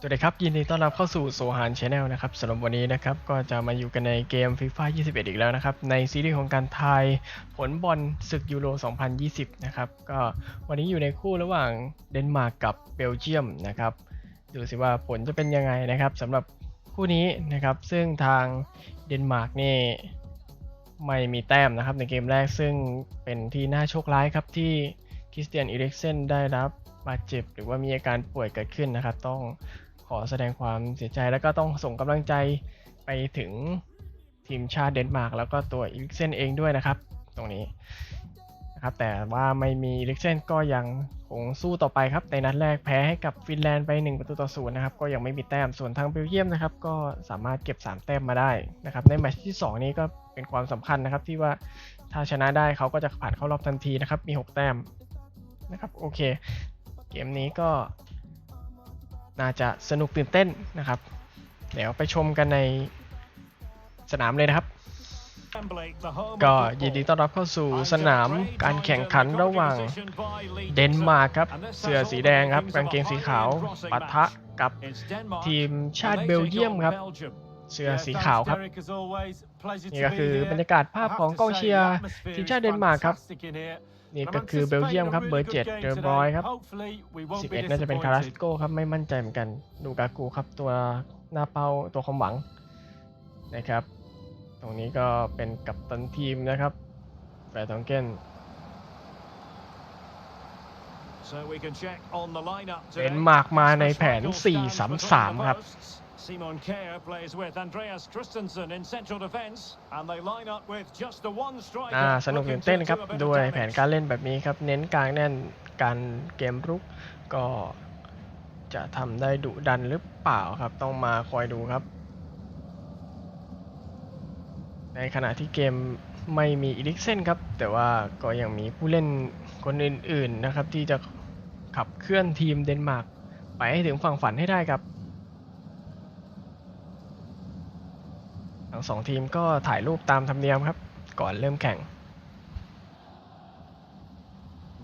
สวัสดีครับ ยินดีต้อนรับเข้าสู่โซฮานชาแนลนะครับสำหรับวันนี้นะครับก็จะมาอยู่กันในเกม FIFA 21 อีกแล้วนะครับ ในซีรีส์ของการทายผลบอลศึกยูโร 2020 นะครับก็วันนี้อยู่ในคู่ระหว่างเดนมาร์กกับเบลเยียมนะครับดูสิว่าผลจะเป็นยังไงนะครับสำหรับคู่นี้นะครับซึ่งทางเดนมาร์กนี่ไม่มีแต้มนะครับในเกมแรกซึ่งเป็นที่น่าโชคร้ายครับที่คริสเตียนอีเล็กเซนได้รับบาดเจ็บ หรือว่ามีอาการป่วยเกิดขึ้นนะครับต้อง ขอแสดงความเสียใจแล้วก็ต้องส่งกำลังใจไปถึงทีมชาติเดนมาร์กแล้วก็ตัวอีล็กเซนเองด้วยนะครับ ตรงนี้นะครับแต่ว่าไม่มีอีล็กเซนก็ยังคงสู้ต่อไปครับ ในนัดแรกแพ้ให้กับฟินแลนด์ไป 1 ประตูต่อศูนย์นะครับ ก็ยังไม่มีแต้มส่วนทางเบลเยียมนะครับ ก็สามารถเก็บ 3 แต้มมาได้นะครับ ในแมตช์ที่ 2 นี้ก็เป็นความสำคัญนะครับ ที่ว่าถ้าชนะได้เขาก็จะผ่านเข้ารอบทันทีนะครับ มี 6 แต้มนะครับโอเค เกมนี้ก็ น่าจะสนุกตื่นเต้นนะครับ เดี๋ยวไปชมกันในสนามเลยนะครับ ก็ยินดีต้อนรับเข้าสู่สนามการแข่งขันระหว่างเดนมาร์กครับ เสื้อสีแดงครับกางเกงสีขาวปะทะกับทีมชาติเบลเยียมครับ เสื้อสีขาวครับ นี่ก็คือบรรยากาศภาพของกองเชียร์ทีมชาติเดนมาร์กครับ นี่ก็คือเบลเยียมครับเบอร์เจ็ดเดอร์บรอยครับ11น่าจะเป็นคาราสโกครับไม่มั่นใจเหมือนกันดูกากูครับตัวหน้าเป้าตัวความหวังนะครับ ตรงนี้ก็เป็นกัปตันทีมนะครับแฟร์ทองเกนเดนมาร์กมาในแผน 4-3-3 ครับ Simon Kjær plays with Andreas Christensen in central defence and they line up with just the one striker อ่าสนุกตื่นเต้นครับ looking to do a bit of ด้วยแผน damage. การเล่นแบบนี้ครับ เน้นกลางแน่นการเกมรุกก็จะทำได้ดุดันหรือเปล่าครับ ต้องมาคอยดูครับ ในขณะที่เกมไม่มีอีลิกเซนครับ แต่ว่าก็ยังมีผู้เล่นคนอื่นๆนะครับ ที่จะขับเคลื่อนทีมเดนมาร์กไปให้ถึงฝั่งฝันให้ได้ครับ ทั้งสองทีมก็ถ่ายรูปตามธรรมเนียมครับ ก่อนเริ่มแข่ง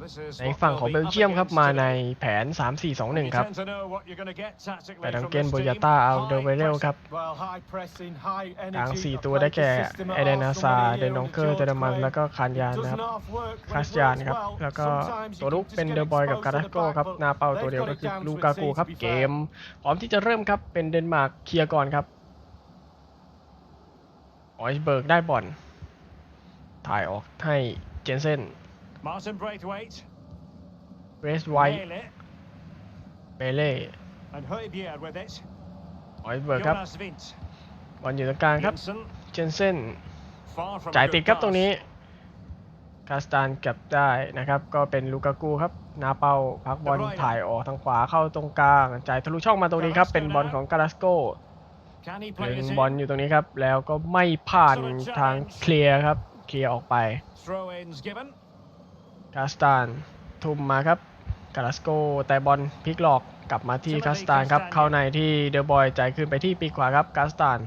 This is ใน what ฝั่งของ they'll เบ be ลเยียม up ครับ against มาใน today. แผน 3-4-2-1 You ครับ tend to know what you're gonna get tactically แต่ดัง from เกน this โบ team. ยาต้าเอาเดเวเรลครับกลาง 4 ตัวได้แก่เอเดนาซาเดนองเกอร์เจอร์มันแล้วก็คานยานนะครับคาสยานครับ แล้วก็ตัวลุกเป็นเดอะบอยกับการาสโกครับหน้าเป้าตัวเดียวก็คือลูกากูครับเกม พร้อมที่จะเริ่มครับเป็นเดนมาร์กเคลียร์ก่อนครับ ออยเบิร์กได้บอลถ่ายออกให้เจนเซน Martin Braithwaite, เรสไวท์ Mele, เปเล่ and Højbjerg with it. ออยเบิร์กครับ Jonas Vint, บอลอยู่ตรงกลางครับ Jensen, เจนเซน far from a จ่าย good ติดครับ pass. ตรงนี้คาสตานเก็บได้นะครับ ก็เป็นลูกากูครับหนาเป้าพักบอล De Bruyne ถ่ายออกทางขวาเข้าตรงกลางจ่ายทะลุช่องมาตรงนี้ครับ เป็นบอลของกาลาสโก Can he ดึ play ง it บอล in? อยู่ตรงนี้ครับ แล้วก็ไม่ผ่านทางเคลียร์ครับ เคลียร์ออกไป Throw-ins given. คาสตานทุ่มมาครับกาลาสโกแต่บอลพลิกหลอกกลับมาที่คาสตานครับ เข้าในที่เดอะบอยจ่ายขึ้นไปที่ปีกขวาครับคาสตาน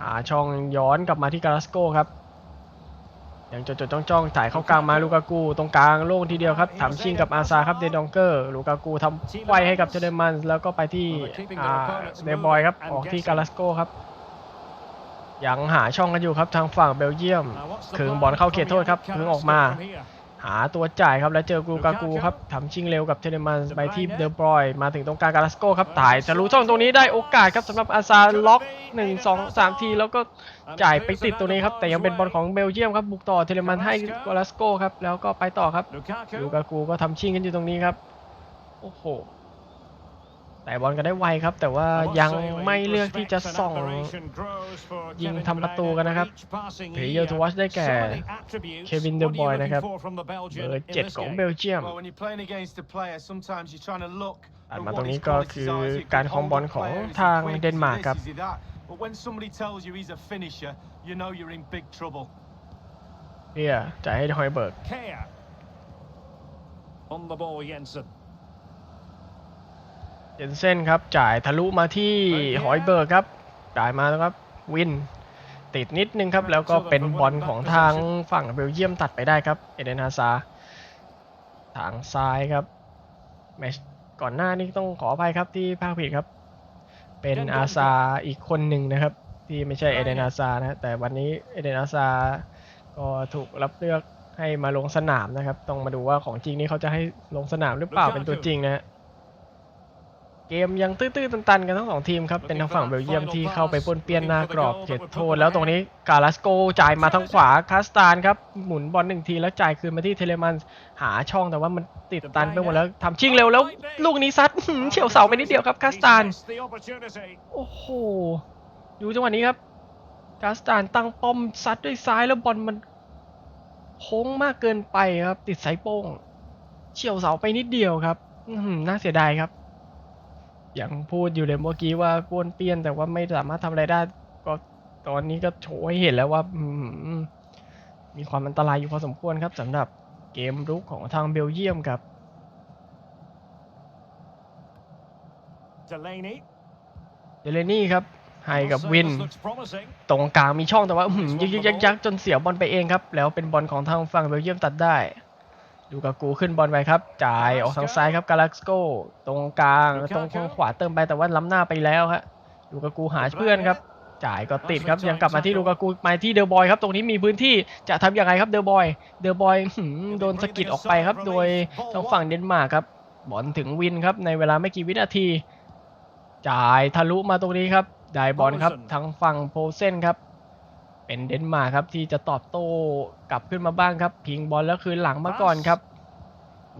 หาช่องย้อนกลับมาที่กาลาสโกครับ ยังจดๆจ้องๆถ่ายเข้ากลางมาลูกากูตรงกลางโล่งทีเดียวครับถามชิงกับอาซาครับเดดองเกอร์ลูกากูทำไขว้ให้กับเจเดมันแล้วก็ไปที่อ่าเดบอยครับออกที่กาลาสโกครับยังหาช่องกันอยู่ครับทางฝั่งเบลเยียม Now, what's the คืน plan บอลเข้าเขตโทษครับ from คืน here? ออกมา Carrasco from here. หาตัวจ่ายครับแล้วเจอกูกากูครับทำชิงเร็วกับเทเลมันไปที่เดอบรอย มาถึงตรงกลางกาลาสโกครับถ่ายทะลุช่องตรงนี้ได้โอกาสครับสำหรับอาซาล็อก1 2 3 ที แล้วก็จ่ายไปติดตรงนี้ครับแต่ยังเป็นบอลของเบลเยียมครับบุกต่อเทเลมันให้กาลาสโกครับแล้วก็ไปต่อครับ Lukaku. ลูกากูก็ทำชิงกันอยู่ตรงนี้ครับโอ้โห แต่บอลก็ได้ไวครับ แต่ว่ายังไม่เลือกที่จะส่องยิงทำประตูกันนะครับ Player to watch ได้แก่ Kevin De Bruyne นะครับเบอร์เจ็ดของเบลเยียม Well, when you're playing against a player, sometimes you're trying to look ตัด at มา what ตรง his นี้ก็ qualities คือ are. Is he a การ good ครองบอล hold-up ของ player? Is he ทาง quick? เดน Is มาร์ก this? ครับ Is he that? But when somebody tells you he's a finisher, you know you're in big trouble. เรียจ่ายให้ฮอยเบิร์ก Kea. On the ball, Jensen. เจนเซนครับจ่ายทะลุมาที่ฮอยเบิร์กครับ จ่ายมาแล้วครับวิน ติดนิดนึงครับ แล้วก็เป็นบอลของทางฝั่งเบลเยียมตัดไปได้ครับ เอเดนฮาซาทางซ้ายครับแมชก่อนหน้านี้ต้องขออภัยครับที่ภาคผิดครับ เป็นอาซาอีกคนหนึ่งนะครับ ที่ไม่ใช่เอเดนอาซานะแต่วันนี้เอเดนอาซาก็ถูกรับเลือกให้มาลงสนามนะครับ ต้องมาดูว่าของจริงนี่เขาจะให้ลงสนามหรือเปล่าเป็นตัวจริงนะ เกมยังตื้อๆตันๆกันทั้งสองทีมครับ เป็นทางฝั่งเบลเยียมที่เข้าไปป้วนเปี้ยนหน้ากรอบเขตโทษ แล้วตรงนี้กาลาสโกจ่ายมาทางขวาคาสตานครับ หมุนบอลหนึ่งทีแล้วจ่ายคืนมาที่เทเลมันหาช่องแต่ว่ามันติดตันไปหมดแล้วทำชิงเร็วแล้วลูกนี้ซัดหืมเฉียวเสาไปนิดเดียวครับคาสตาน He's missed the opportunity. โอ้โหดูจังหวะนี้ครับกาสตานตั้งป้อมซัดด้วยซ้ายแล้วบอลมันโค้งมากเกินไปครับ ติดสายโป้ง เฉียวเสาไปนิดเดียวครับอือหือน่าเสียดายครับอ ย่างพูดอยู่เลยเมื่อกี้ว่าป้วนเปี้ยน แต่ว่าไม่สามารถทำอะไรได้ ก็ตอนนี้ก็โชว์ให้เห็นแล้วว่าอืมีความอันตรายอยู่พอสมควรครับสำหรับเกมรุกของทางเบลเยียมครับ เดเลนี่ครับให้กับวิน ตรงกลางมีช่องแต่ว่ายึกยึกยักยักจนเสียบอลไปเองครับ แล้วเป็นบอลของทางฝั่งเบลเยียมตัดได้ ดูกากูขึ้นบอลไปครับ จ่ายออกทางซ้ายครับกาลักสโกตรงกลางตรงข้างขวาเติมไปแต่ว่าล้ำหน้าไปแล้วฮะดูกากูหาเพื่อนครับ จ่ายก็ติดครับยังกลับมาที่ลูกากูมาที่เดอร์บอยครับตรงนี้มีพื้นที่จะทำยังไงครับเดอร์บอยเดอร์บอยโดนสะกิดออกไปครับ โดยทางฝั่งเดนมาร์กครับบอลถึงวินครับในเวลาไม่กี่วินาที จ่ายทะลุมาตรงนี้ครับได้บอลครับทางฝั่งโพเซนครับ เป็นเดนมาร์กครับที่จะตอบโต้กลับขึ้นมาบ้างครับ พิงบอลแล้วคืนหลังมาก่อนครับ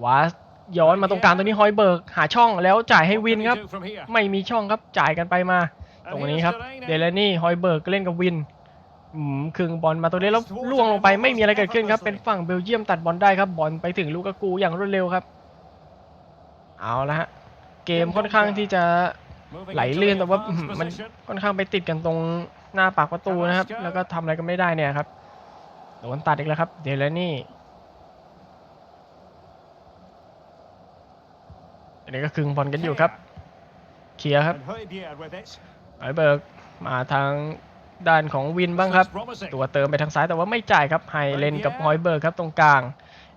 วาสย้อนมาตรงกลางตรงนี้ฮอยเบิร์กหาช่องแล้วจ่ายให้ What วิน can he ครับ do from here? ไม่มีช่องครับจ่ายกันไปมา And ตรงนี้ครับ here's เด Delaney. ลนี่ฮอยเบิร์กเล่นกับวินอืมครึ่งบอลมาตรงนี้แล้วล่วงลงไปไม่มีอะไรเกิดขึ้นครับ เป็นฝั่งเบลเยียมตัดบอลได้ครับบอลไปถึงลูกากูอย่างรวดเร็วครับ เอาละฮะเกมค่อนข้างที่จะ Moving ไหล into ลื่น the แต่ว่า advanced อื้อหือมัน position. ค่อนข้างไปติดกันตรง หน้าปากประตูนะครับ แล้วก็ทำอะไรก็ไม่ได้เนี่ยครับโดนตัดอีกแล้วครับ เดลนี่อันนี้ก็คึงบอลกันอยู่ครับ เคลียร์ครับ And Højbjerg with it. ไอเบิร์กมาทางด้านของวินบ้างครับ Looks promising. ตัวเติมไปทางซ้ายแต่ว่าไม่จ่ายครับไฮเลนกับฮอยเบิร์กครับตรงกลาง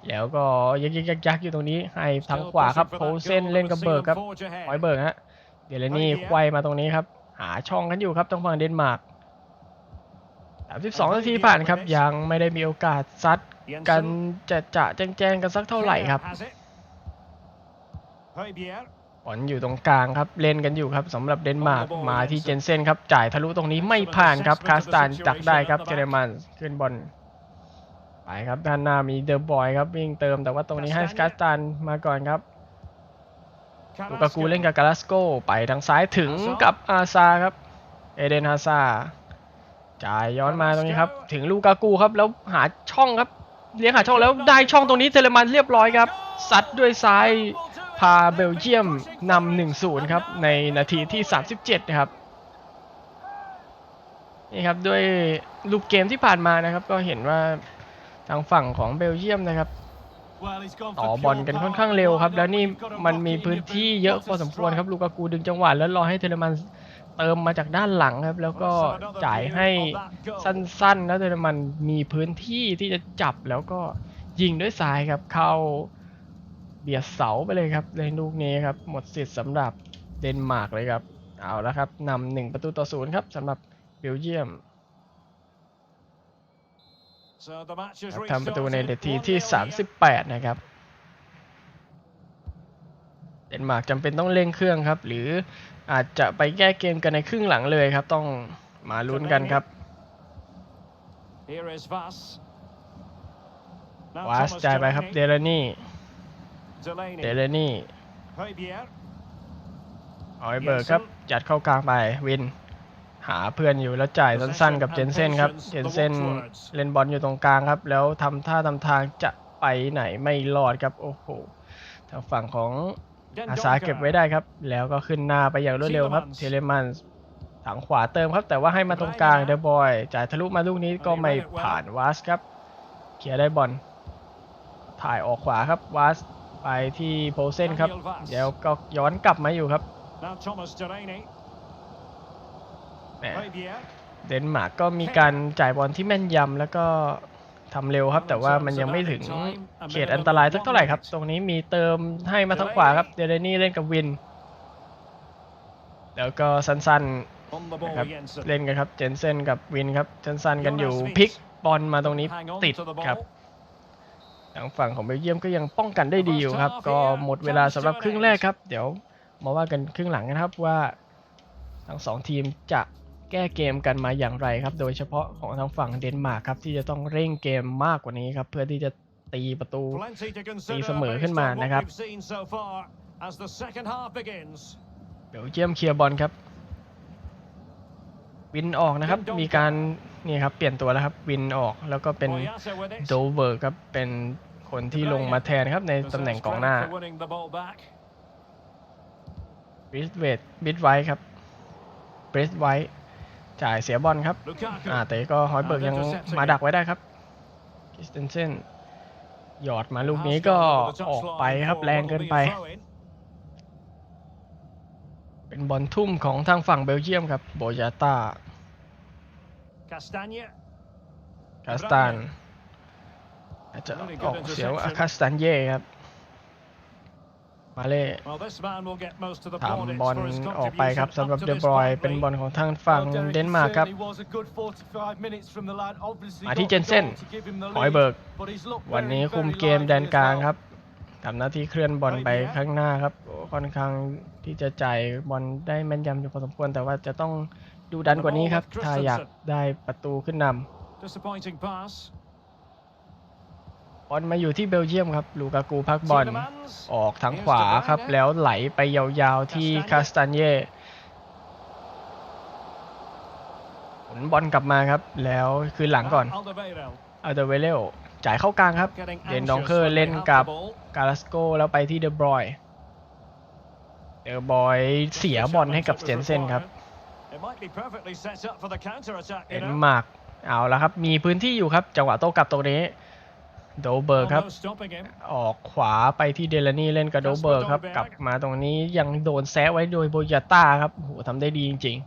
แล้วก็ยักยักยักยักอยู่ตรงนี้ให้ทาง Still ขวาครับ pushing โพ for that เส้น goal เล่น and กับ see เบิร์ก them ครับ forge ahead. ฮอยเบิร์กฮะเดลนี่ Højbjerg ควายมาตรงนี้ครับ หาช่องกันอยู่ครับทางฝั่งเดนมาร์ก 32นาทีผ่านครับ ยังไม่ได้มีโอกาสซัด Jensen. กันจะจะแจ้งแจ้งๆกันสักเท่าไหร่ครับ Has it. Højbjerg. บอลอยู่ตรงกลางครับเล่นกันอยู่ครับสำหรับเดนมาร์กมาที่เจนเซนครับจ่ายทะลุตรงนี้ไม่ผ่านครับคาสตานดักได้ครับเจเรมันขึ้นบอลไปครับด้านหน้ามีเดอะบอยครับวิ่งเติมแต่ว่าตรงนี้ให้คาสตานมาก่อนครับลูกากูเล่นกับกาลาสโกไปทางซ้ายถึงกับอาซาครับเอเดนฮาซา จ่ายย้อนมาตรงนี้ครับ ถึงลูกากูครับ แล้วหาช่องครับ เลี้ยงหาช่องแล้วได้ช่องตรงนี้เทเลมันเรียบร้อยครับซัดด้วยซ้ายพาเบลเยียมนำหนึ่งศูนย์ครับ ในนาทีที่ 37 นะครับนี่ครับด้วยลูกเกมที่ผ่านมานะครับ ก็เห็นว่าทางฝั่งของเบลเยียมนะครับต่อบอลกันค่อนข้างเร็วครับ แล้วนี่มันมีพื้นที่เยอะพอสมควรครับลูกากูดึงจังหวะแล้วรอให้เทเลมัน เติมมาจากด้านหลังครับ แล้วก็จ่ายให้สั้นๆ แล้วเทเลมันมีพื้นที่ที่จะจับแล้วก็ยิงด้วยซ้ายครับ เข้าเบียดเสาไปเลยครับในลูกนี้ครับ หมดสิทธิ์สำหรับเดนมาร์กเลยครับ เอาละครับนำหนึ่งประตูต่อศูนย์ครับสำหรับเบลเยียมทำประตูใน restarted. นาทีที่ 38 นะครับเดนมาร์กจำเป็นต้องเร่งเครื่องครับ หรือ อาจจะไปแก้เกมกันในครึ่งหลังเลยครับ ต้องมาลุ้นกันครับ Here is Vass. Now วาส Thomas จ่ายไปครับเด Delaney. ลนี่ Delaney. เดลนี่ Højbjerg. ออยเบิร์กครับจัดเข้ากลางไปวิน หาเพื่อนอยู่แล้วจ่ายสั้นๆกับเจนเซนครับเจนเซนเล่นบอลอยู่ตรงกลางครับ แล้วทำท่าทำทางจะไปไหนไม่รอดครับโอ้โหทางฝั่งของ อาสาเก็บไว้ได้ครับ แล้วก็ขึ้นหน้าไปอย่างรวดเร็วครับ เทเลมันทางขวาเติมครับ แต่ว่าให้มาตรงกลางเดอะบอย จ่ายทะลุมาลูกนี้ก็ไม่ผ่านวาสครับ เคลียร์ได้บอล ถ่ายออกขวาครับวาสไปที่โพเซนครับ เดี๋ยวก็ย้อนกลับมาอยู่ครับ Now Thomas Delaney. แหม Højbjerg. เดนมาร์กก็มีการจ่ายบอลที่แม่นยำแล้วก็ ทำเร็วครับ แต่ว่ามันยังไม่ถึงเขตอันตรายสักเท่าไหร่ครับ ตรงนี้มีเติมให้มาทางขวาครับ เดเรนี่เล่นกับวิน แล้วก็สั้น On the ๆ ball นะครับ Jensen. เล่นกันครับ เจนเซนกับวินครับสั้นๆกันอยู่พลิกบอลมาตรงนี้ Hang on ติด to the ครับ ball. ทางฝั่งของเบลเยียมก็ยังป้องกันได้ดีอยู่ครับ ก็หมดเวลาสำหรับครึ่งแรกครับ เดี๋ยวมาว่ากันครึ่งหลังนะครับว่าทั้งสองทีมจะ แก้เกมกันมาอย่างไรครับ โดยเฉพาะของทางฝั่งเดนมาร์กครับที่จะต้องเร่งเกมมากกว่านี้ครับ เพื่อที่จะตีประตู Plenty to ตี consider เสมอ based ขึ้นมา on what นะครับ we've seen so far as the second half begins. เบลเยียมเคลียร์บอลครับ วินออกนะครับ มีการนี่ครับเปลี่ยนตัวแล้วครับ วินออกแล้วก็เป็น Boyata with it. โดเวอร์ครับเป็นคนที่ลงมาแทนครับในตำแหน่งกองหน้า Deserves credit for winning the ball back. บริสเวดบิดไวท์ครับบริสไวท์ จ่ายเสียบอลครับ Lukaku. อ่าแต่ก็ฮอยเบิร์กยังมาดักไว้ได้ครับคริสเตนเซนหยอดมาลูกนี้ก็ออกไปครับแรงเกินไป เป็นบอลทุ่มของทางฝั่งเบลเยียมครับโบยาตา Castagne. คาสตันอาจจะออกเสียงว่าคาสตันเย่ครับ มาเล่ Well, this man will get most of the ทำ plaudits บอล for his ออกไปครับ contribution สำหรับ up to เด this บรอย point, เป็น Lee. บอลของทางฝั่ง Well, Derek, เดน it มาร์กครับ certainly was a good 45 minutes from the lad. Obviously มา got ที่ the เจนเซน goal to give him the หอย lead, เบิร์ก but he's looked วัน very, นี้คุม very เกม lively แดน as กลาง well. ครับทำหน้าที่เคลื่อนบอลไปข้างหน้าครับโอ้ค่อนข้างที่จะจ่ายบอลได้แม่นยำอยู่พอสมควร แต่ว่าจะต้องดูดันกว่านี้ครับ ถ้าอยากได้ประตูขึ้นน Disappointing pass. ำ บอลมาอยู่ที่เบลเยียมครับ ลูกากูพักบอล Tielemans. ออกทางขวาครับ แล้วไหลไปยาวๆที่คาสตันเย่ผลบอลกลับมาครับ แล้วคืนหลังก่อน Alderweireld อัลเดเวเลลจ่ายเข้ากลางครับ getting เดน anxious ดองเคอร์ when they เล่น have กับ the ball. กาลาสโกแล้วไปที่เดบรอยเดบรอยเสียบอลให้กับเจนเซนครับ It might be perfectly set up for the counter-attack, เด you น know. มาร์กเอาแล้วครับ มีพื้นที่อยู่ครับ จังหวะโต้กลับตรงนี้ โดเบิร์กครับ No stopping him. ออกขวาไปที่เดลานี่เล่นกับโดเบิร์กครับ กลับมาตรงนี้ยังโดนแซะไว้โดยโบยาต้าครับโอ้โหทำได้ดีจริง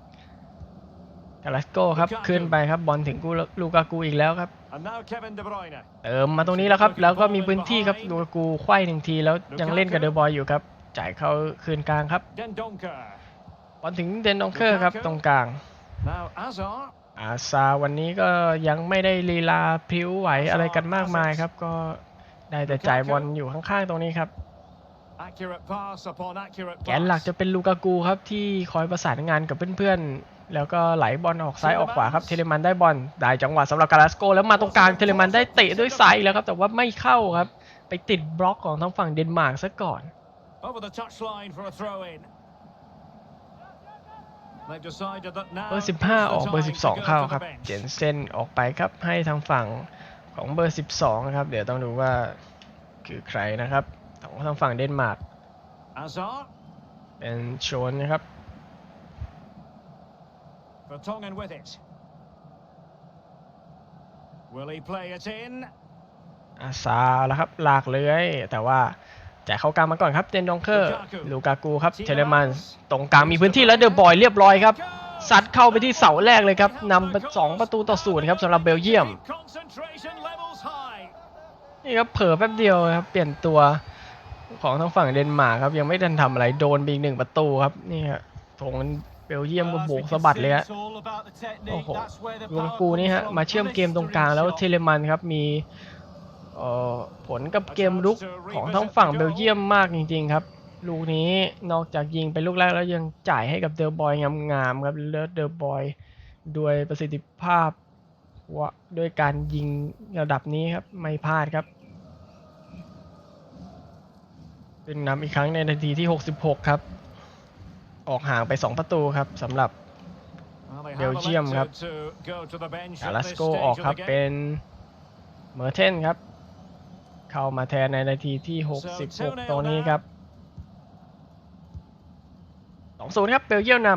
ๆกาลาสโกครับขึ้นไปครับบอลถึงกูลูกากูอีกแล้วครับ And now Kevin De Bruyne. เติมมาตรงนี้แล้วครับ แล้วก็มีพื้นที่ครับลูกากูไขว้หนึ่งทีแล้วยังเล่นกับเดอะบอยอยู่ครับ จ่ายเข้าคืนกลางครับ Dendonker. บอลถึงเดนดองเคอร์ครับตรงกลาง Now Azar. อาซาวันนี้ก็ยังไม่ได้ลีลาพริ้วไหวอะไรกันมากมายครับ ก็ได้แต่จ่ายบอลอยู่ข้างๆตรงนี้ครับ Accurate pass upon accurate แกนหลักจะเป็นลูกากูครับที่คอยประสานงานกับเพื่อนๆ แล้วก็ไหลบอลออกซ้ายออกขวาครับ เทเลมันได้บอลได้จังหวะสำหรับกาลาสโก แล้วมาตรงกลางเทเลมันได้เตะด้วยซ้ายแล้วครับ แต่ว่าไม่เข้าครับ ไปติดบล็อกของทางฝั่งเดนมาร์กซะก่อน เบอร์ is the 15 ออกเบอร์ time to 12 go เข้า to the ครับ bench. เจนเซนออกไปครับ ให้ทางฝั่งของเบอร์ 12 นะครับ เดี๋ยวต้องดูว่าคือใครนะครับ ของทางฝั่งเดนมาร์ก Azar. เป็นโชนนะครับ Vertonghen with it. Will he play it in? อาซาแล้วครับลากเลื้อยแต่ว่า จ่ายเข้ากลางมาก่อนครับเดนดองเคอร์ลูกากูครับเทเลมันตรงกลางมีพื้นที่แล้วเดอะบอยเรียบร้อยครับซัดเข้าไปที่เสาแรกเลยครับนำไปสองประตูต่อศูนย์ครับสำหรับเบลเยียม Concentration levels high. นี่ครับเผลอแป๊บเดียวครับเปลี่ยนตัวของทางฝั่งเดนมาร์กครับยังไม่ทันทำอะไรโดนไปอีกหนึ่งประตูครับนี่ฮะทงเบลเยียมก็โบกสะบัดเลยฮะโอ้โหลูกากูนี่ฮะมาเชื่อมเกมตรงกลางแล้วเทเลมันครับมีเอ่อ ผลกับเกมลุกของทั้งฝั่งเบลเยียมมากจริงๆครับ ลูกนี้นอกจากยิงเป็นลูกแรกแล้วยังจ่ายให้กับเดอ b บอยงามๆครับเลิศเดอ b บอยด้วยประสิทธิภาพว่าด้วยการยิงระดับนี้ครับไม่พลาดครับขึ้นนำอีกครั้งในนาทีที่ 66 ครับ ออกห่างไป 2 ประตูครับสำหรับ Well, they have Belgium elected ครับ to go to the bench กา at ลาส this โก stage ออก of ครับ the game. เป็นเมอร์เทนครับ เข้ามาแทนในนาทีที่ 66 ตรงนี้ครับ2-0ครับเบลเยียมน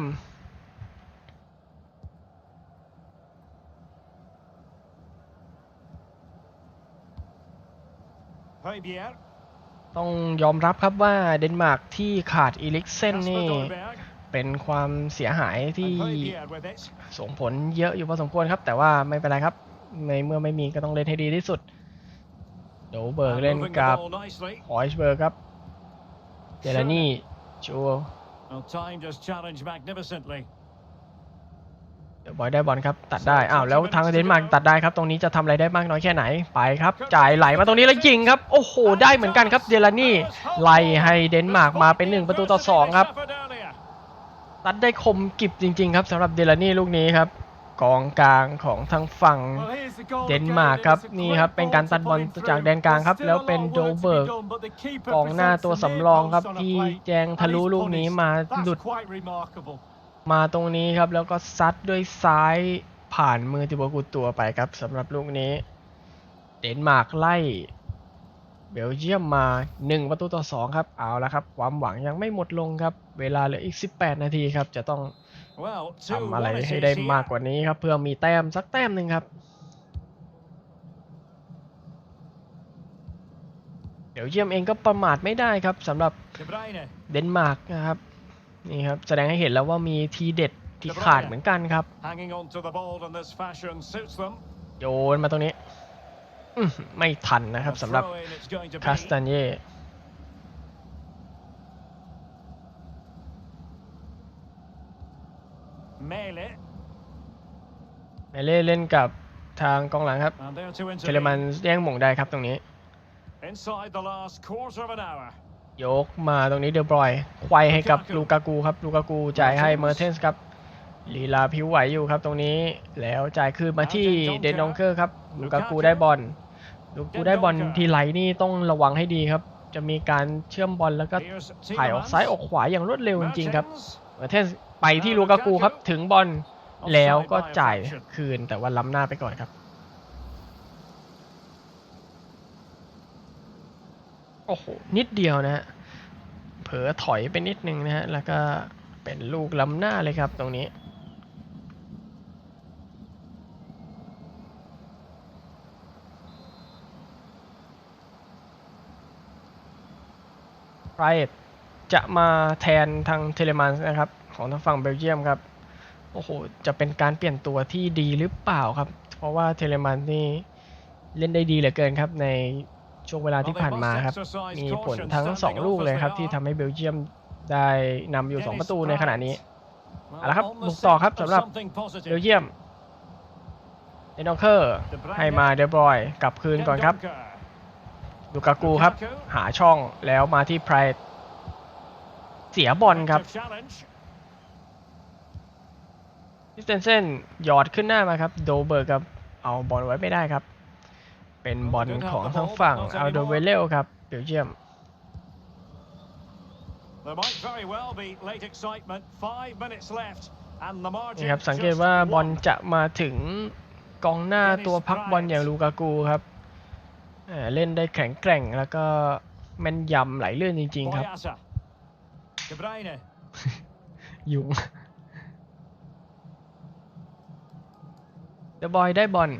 Højbjerg. ำต้องยอมรับครับว่าเดนมาร์กที่ขาดอีลิกเซน Kasper นี่ Dolberg. เป็นความเสียหายที่ And Højbjerg with it. ส่งผลเยอะอยู่พอสมควรครับ แต่ว่าไม่เป็นไรครับ ในเมื่อไม่มีก็ต้องเล่นให้ดีที่สุด โดเบิร์ก And เล่น moving the กับ ball nicely. ฮอยส์เบิร์กครับเจลานี่ชัว Well, timed his challenge magnificently. เดี๋ยวบอยได้บอลครับตัดได้อ้าวแล้วทางเดนมาร์กตัดได้ครับตรงนี้จะทำอะไรได้มากน้อยแค่ไหนไปครับ จ่ายไหลมาตรงนี้แล้วยิงครับโอ้โหได้เหมือนกันครับเดลานี่ไล่ให้เดนมาร์กมาเป็นหนึ่งประตูต่อสองครับ Effort earlier. ตัดได้คมกริบจริง ๆ ครับสำหรับเดลานี่ลูกนี้ครับ กองกลางของทางฝั่งเดนมาร์กครับนี่ครับเป็นการตัดบอลจากแดนกลางครับ แล้วเป็นโดเบิร์กกองหน้าตัวสำรองครับที่แจงทะลุลูกนี้มาหลุด มาตรงนี้ครับแล้วก็ซัดด้วยซ้ายผ่านมือติโบกุตัวไปครับสำหรับลูกนี้ เดนมาร์กไล่เบลเยียมมา 1 ประตูต่อ 2 ครับ เอาละครับ ความหวังยังไม่หมดลงครับ เวลาเหลืออีก 18 นาทีครับ จะต้อง ทำ two อะไร one it ให้ is ได้ here. มากกว่านี้ครับ เพื่อมีแต้มสักแต้มหนึ่งครับเบลเยียมเองก็ประมาทไม่ได้ครับสำหรับ De Bruyne. เดนมาร์กนะครับนี่ครับแสดงให้เห็นแล้วว่ามีทีเด็ดที่ขาดเหมือนกันครับ Hanging on to the ball in this fashion suits them. โยนมาตรงนี้อื้อหือไม่ทันนะครับ A สำหรับ throw in it's going to be. คาสตานเย่ เมเล่เล่นกับทางกองหลังครับ And there to เชลมัน intervene. แย่งหม่งได้ครับตรงนี้ Inside the last quarter of an hour. ยกมาตรงนี้เดอบรอยควายให้กับลูกากูครับลูกากูจ่ายให้เมอร์เทนส์ครับลีลาผิวไหวอยู่ครับตรงนี้แล้วจ่ายคืนมาที่เดนดองเกอร์ครับลูกากูได้บอลลูกากูได้บอลทีไหลนี่ต้องระวังให้ดีครับ จะมีการเชื่อมบอลแล้วก็ Here's ถ่ายออกซ้ายออก Tielemans. ขวาอย่างรวดเร็วจริงๆครับ Mertens. เมอร์เทนส์ไปที่ลูกากูครับถึงบอล แล้วก็จ่ายคืนแต่ว่าล้ำหน้าไปก่อนครับ โอ้โห นิดเดียวนะฮะ เผลอถอยไปนิดนึงนะฮะ แล้วก็เป็นลูกล้ำหน้าเลยครับตรงนี้ไรเอตจะมาแทนทางเทเลมันนะครับ ของทางฝั่งเบลเยียมครับ โอ้โห จะเป็นการเปลี่ยนตัวที่ดีหรือเปล่าครับ เพราะว่าเทเลมันนี่เล่นได้ดีเหลือเกินครับในช่วงเวลาที่ผ่านมาครับ มีผลทั้ง 2 ลูกเลยครับที่ทำให้เบลเยียมได้นำอยู่ 2 ประตูในขณะนี้เอาละครับบุกต่อครับสำหรับเบลเยียมเดนดองเคอร์ให้มาเดบรอยกลับคืนก่อนครับดูกากูครับ หาช่องแล้วมาที่ไพร์เสียบอลครับ พิสเตนเซนหยอดขึ้นหน้ามาครับโดเบิร์กครับเอาบอลไว้ไม่ได้ครับ เป็นบอลของทางฝั่งอัลโดเวเลลครับเบลเยียม There might very well be late excitement. Five minutes left, and the margin นี่ครับสังเกต just ว่าบอล one. จะมาถึงกองหน้าตัวพักบอลอย่างลูกากูครับเอ่อเล่นได้แข็งแกร่งแล้วก็แม่นยำไหลเลื่อนจริง ๆ ครับ Boyata. De Bruyne. ยุง เดอะบอยได้บอล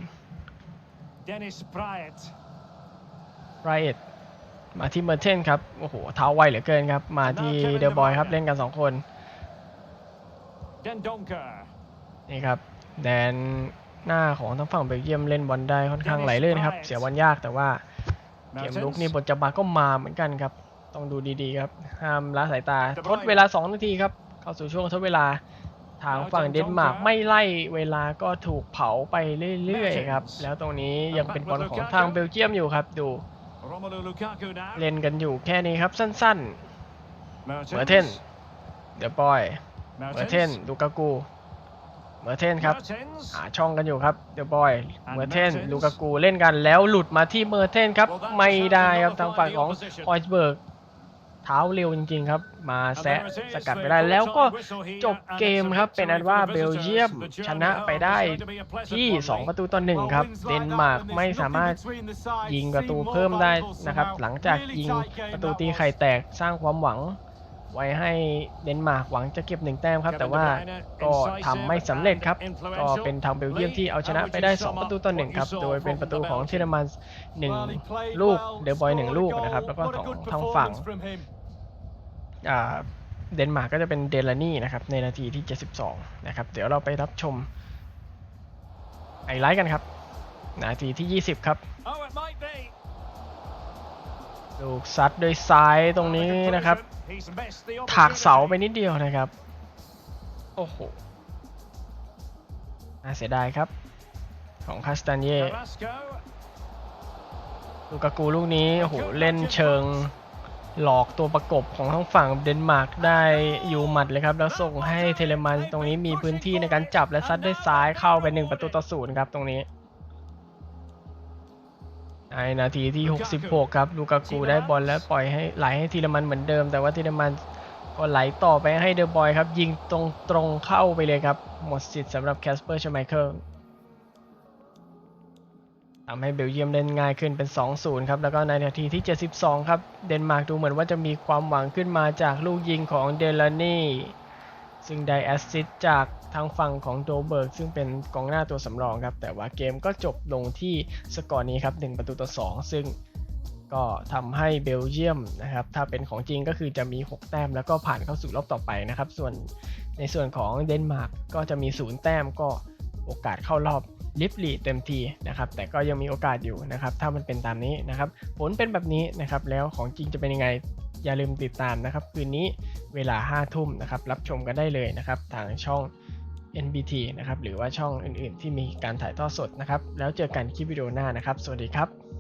Dennis Pryor. ไรเอตมาที่เมอร์เทนครับ โอ้โห เท้าไวเหลือเกินครับ มาที่เดอะบอยครับ เล่นกัน 2 คน Dendonker. นี่ครับ แดนหน้าของทั้งฝั่งเบลเยียมเล่นบอลได้ค่อนข้างไหลลื่นครับ เสียบอลยากแต่ว่าเกมลุกนี่บทจะมาก็มาเหมือนกันครับ ต้องดูดีๆครับ ห้ามละสายตา ทดเวลา 2 นาทีครับ เข้าสู่ช่วงทดเวลา ทางฝั่งเดนมาร์กไม่ไล่เวลาก็ถูกเผาไปเรื่อยๆครับ แล้วตรงนี้ยังเป็นบอลของทางเบลเยียมอยู่ครับดู Romelu Lukaku now. เล่นกันอยู่แค่นี้ครับสั้นๆ Mertens. เมอร์เทนเดอะบอยเมอร์เทนดูกากูเมอร์เทนครับ Mertens. หาช่องกันอยู่ครับเดอะบอยเมอร์เทนลูกากูเล่นกันแล้วหลุดมาที่เมอร์เทนครับไม่ได้ครับทางฝั่งของฮอยส์เบิร์ก เท้าเร็วจริงๆครับ มา And แซะ there it is, สกัด the ไปได้แล้วก็ full-time whistle here, จบ and เกม it's a ครับ เป็นอัน victory ว่า for the เบลเยียม visitors. The ช journey นะ home ไปได้ is going to be a pleasant ที่ one, 2ประ mate. ตูต่อหนึ่งครับ เดนมาร์กไม่สามารถยิงประตูเพิ่มได้นะครับ หลังจากยิงประตูตีไข่แตกสร้างความหวัง ไว้ให้เดนมาร์กหวังจะเก็บหนึ่งแต้มครับ แต่ว่าก็ทำไม่สำเร็จครับ ก็เป็นทางเบลเยียมที่เอาชนะไปได้ 2 ประตูต่อหนึ่งครับ โดยเป็นประตูของเชอร์มันหนึ่งลูกเดอะบอยหนึ่งลูกนะครับ แล้วก็ของทางฝั่งอ่าเดนมาร์กก็จะเป็นเดลานี่นะครับในนาทีที่ 72 นะครับ เดี๋ยวเราไปรับชมไฮไลท์กันครับ นาทีที่ 20 ครับ ลูกซัดโดยซ้ายตรงนี้นะครับ ถากเสาไปนิดเดียวนะครับ โอ้โห น่าเสียดายครับ ของคาสตันเย่ลูกากูลูกนี้โอ้โหเล่นเชิงหลอกตัวประกบของทั้งฝั่งเดนมาร์กได้อยู่หมัดเลยครับ แล้วส่งให้เทเลมันตรงนี้มีพื้นที่ในการจับและซัดด้วยซ้ายเข้าไปหนึ่งประตูต่อศูนย์ครับตรงนี้ ในนาทีที่ 66 ครับ ลูกากูได้บอลแล้วปล่อยให้ไหลให้ทีเลมันเหมือนเดิม แต่ว่าทีเลมันก็ไหลต่อไปให้เดอะบอยครับ ยิงตรงตรงๆเข้าไปเลยครับ หมดสิทธิ์สำหรับแคสเปอร์ชไมเคิลทำให้เบลเยียมเล่นง่ายขึ้นเป็น 2-0 ครับ แล้วก็ในนาทีที่ 72 ครับ เดนมาร์กดูเหมือนว่าจะมีความหวังขึ้นมาจากลูกยิงของเดลานี่ ซึ่งได้แอสซิสจากทางฝั่งของโดเบิร์กซึ่งเป็นกองหน้าตัวสำรองครับ แต่ว่าเกมก็จบลงที่สกอร์นี้ครับ 1 ประตูต่อ 2 ซึ่งก็ทำให้เบลเยียมนะครับ ถ้าเป็นของจริงก็คือจะมี 6 แต้ม แล้วก็ผ่านเข้าสู่รอบต่อไปนะครับ ส่วนในส่วนของเดนมาร์กก็จะมี 0 แต้มก็โอกาสเข้ารอบลิฟลีเต็มทีนะครับ แต่ก็ยังมีโอกาสอยู่นะครับ ถ้ามันเป็นตามนี้นะครับ ผลเป็นแบบนี้นะครับ แล้วของจริงจะเป็นยังไง อย่าลืมติดตามนะครับ คืนนี้เวลา 5 ทุ่มนะครับ รับชมกันได้เลยนะครับ ทางช่อง NBT นะครับ หรือว่าช่องอื่นๆ ที่มีการถ่ายทอดสดนะครับ แล้วเจอกันคลิปวิดีโอหน้านะครับ สวัสดีครับ